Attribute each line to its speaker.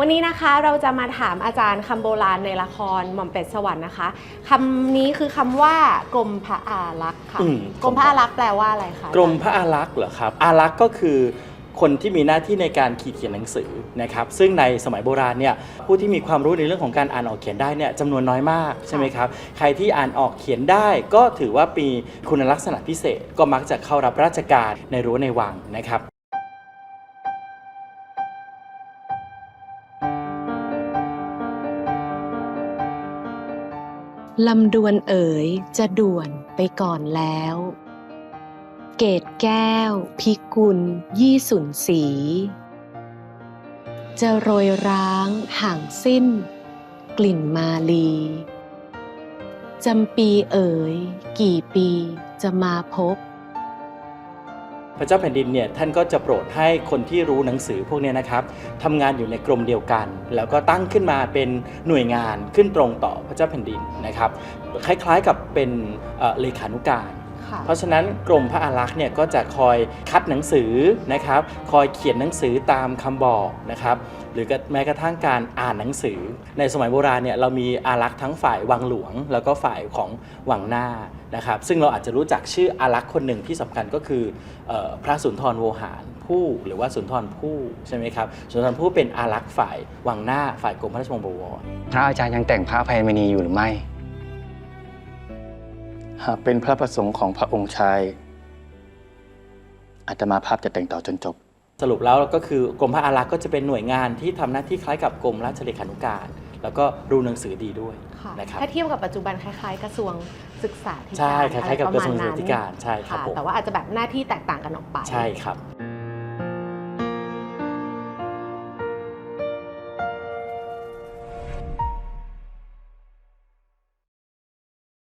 Speaker 1: วันนี้นะคะเราจะมาถามอาจารย์คำโบราณในละครหม่อมเป็ดสวรรค์นะคะคำนี้คือคำว่ากรมพระอารักษ์ค่ะ
Speaker 2: อืม
Speaker 1: กรมพระอารักษ์แปลว่าอะไรคะ
Speaker 2: กรมพระอารักษ์เหรอครับ อารักษ์ก็คือคนที่มีหน้าที่ในการขีดเขียนหนังสือนะครับ ซึ่งในสมัยโบราณเนี่ยผู้ที่มีความรู้ในเรื่องของการอ่านออกเขียนได้เนี่ยจำนวนน้อยมากใช่ไหมครับ ใครที่อ่านออกเขียนได้ก็ถือว่ามีคุณลักษณะพิเศษก็มักจะเข้ารับราชการในรั้วในวังนะครับ
Speaker 3: ลำดวนเอ๋ยจะด่วนไปก่อนแล้ว เกตแก้ว พิกุล ยี่สุนสี จะโรยร้างห่างสิ้น กลิ่นมาลีจำปีเอ๋ย กี่ปีจะมาพบ
Speaker 2: พระเจ้าแผ่นดินเนี่ยท่านก็จะโปรดให้คนที่รู้หนังสือพวกนี้นะครับทำงานอยู่ในกรมเดียวกัน แล้วก็ตั้งขึ้นมาเป็นหน่วยงานขึ้นตรงต่อพระเจ้าแผ่นดินนะครับ คล้ายๆกับเป็นเอ่อเลขานุการ
Speaker 1: ค่ะ
Speaker 2: เพราะฉะนั้นกรมพระอารักษ์เนี่ยก็จะคอยคัดหนังสือนะครับ คอยเขียนหนังสือตามคำบอกนะครับหรือแม้กระทั่งการอ่านหนังสือ ในสมัยโบราณเนี่ยเรามีอารักษ์ทั้งฝ่ายวังหลวง แล้วก็ฝ่ายของวังหน้านะครับซึ่งเราอาจจะรู้จักชื่ออารักษ์คนหนึ่งที่สำคัญก็คือเอ่อพระสุนทรโวหารผู้หรือว่าสุนทรผู้ใช่ไหมครับสุนทรผู้เป็นอารักษ์ฝ่ายวังหน้าฝ่ายกรมพระราชวังบวร
Speaker 4: พระอาจารย์ยังแต่งพระอภัยมณีอยู่หรือไม่
Speaker 5: หากเป็นพระประสงค์ของพระองค์ชายอาตมาภาพจะแต่งต่อจนจบ
Speaker 2: สรุปแล้วก็คือกรมพระอารักษ์ก็จะเป็นหน่วยงานที่ทำหน้าที่คล้ายกับกรมราชเลขานุการ แล้วก็รู้หนังสือดีด้วย
Speaker 1: ค่ะ
Speaker 2: นะครับ
Speaker 1: ถ้าเทียบกับปัจจุบันคล้ายๆ กระทรวงศึกษาธิการ
Speaker 2: ใช่คล้ายๆกับ
Speaker 1: อไก
Speaker 2: ระทรวงศึกษาธิการใช่ครับะผม
Speaker 1: แต่ว่าอาจจะแบบหน้าที่แตกต่างกันออกไป
Speaker 2: ใช่ครับ